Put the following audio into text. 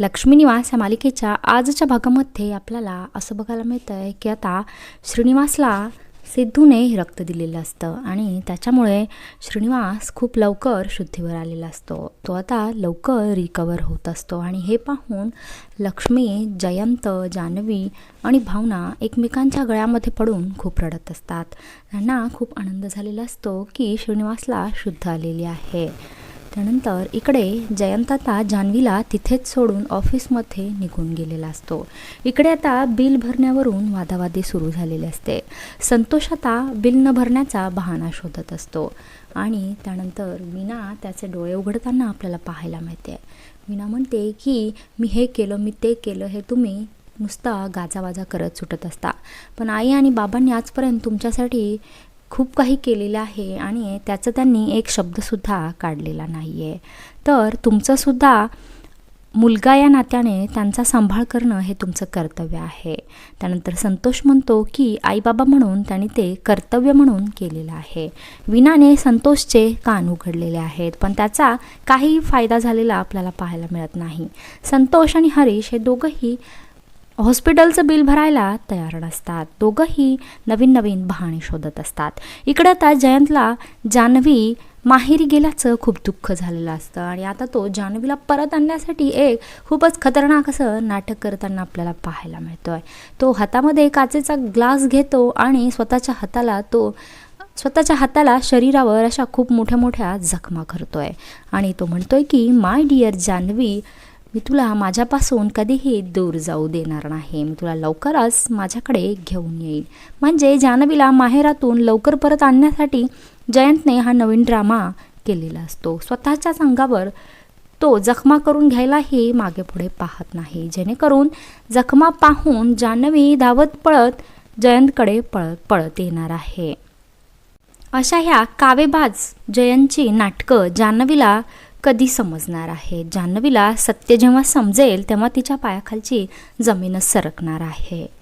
लक्ष्मी निवास या मालिकेच्या आजच्या भागामध्ये आपल्याला असं बघायला मिळतं आहे की आता श्रीनिवासला सिद्धूने रक्त दिलेलं असतं आणि त्याच्यामुळे श्रीनिवास खूप लवकर शुद्धीवर आलेला असतो. तो आता लवकर रिकवर होत असतो आणि हे पाहून लक्ष्मी जयंत जान्हवी आणि भावना एकमेकांच्या गळ्यामध्ये पडून खूप रडत असतात. त्यांना खूप आनंद झालेला असतो की श्रीनिवासला शुद्ध आलेली आहे. त्यानंतर इकडे जयंत आता जान्हवीला तिथेच सोडून ऑफिसमध्ये निघून गेलेला असतो. इकडे आता बिल भरण्यावरून वादावादी सुरू झालेली असते. संतोष आता बिल न भरण्याचा बहाणा शोधत असतो. आणि त्यानंतर मीना त्याचे डोळे उघडताना आपल्याला पाहायला मिळते. मीना म्हणते की मी हे केलं मी ते केलं हे तुम्ही नुसता गाजावाजा करत सुटत असता. पण आई आणि बाबांनी आजपर्यंत तुमच्यासाठी खूप काही केलेलं आहे आणि त्याचं त्यांनी एक शब्दसुद्धा काढलेला नाही आहे तर तुमचंसुद्धा मुलगा या नात्याने त्यांचा सांभाळ करणं हे तुमचं कर्तव्य आहे. त्यानंतर संतोष म्हणतो की आईबाबा म्हणून त्यांनी ते कर्तव्य म्हणून केलेलं आहे. विनाने संतोषचे कान उघडलेले आहेत पण त्याचा काही फायदा झालेला आपल्याला पाहायला मिळत नाही. संतोष आणि हरीश हे दोघंही हॉस्पिटलचं बिल भरायला तयार नसतात. दोघंही नवीन नवीन बहाणे शोधत असतात. इकडं आता जयंतला जान्हवी माहेरी गेल्याचं खूप दुःख झालेलं असतं आणि आता तो जान्हवीला परत आणण्यासाठी एक खूपच खतरनाक असं नाटक करताना आपल्याला पाहायला मिळतो आहे तो हातामध्ये काचेचा ग्लास घेतो आणि स्वतःच्या हाताला तो स्वतःच्या हाताला शरीरावर अशा खूप मोठ्या मोठ्या जखमा करतो आहे आणि तो म्हणतोय की माय डिअर जान्हवी मी तुला माझ्यापासून कधीही दूर जाऊ देणार नाही. मी तुला लवकरच माझ्याकडे घेऊन येईल म्हणजे जान्हवीला माहेरातून लवकर परत आणण्यासाठी जयंतने हा नवीन ड्रामा केलेला असतो. स्वतःच्या संघावर तो जखमा करून घ्यायलाही मागे पुढे पाहत नाही. जेणेकरून जखमा पाहून जान्हवी धावत पळत जयंतकडे पळत पळत येणार आहे. अशा ह्या कावेबाज जयंतची नाटकं जान्हवीला कधी समजणार आहे? जान्हवीला सत्य जेव्हा समजेल तेव्हा तिच्या पायाखालची जमीनच सरकणार आहे.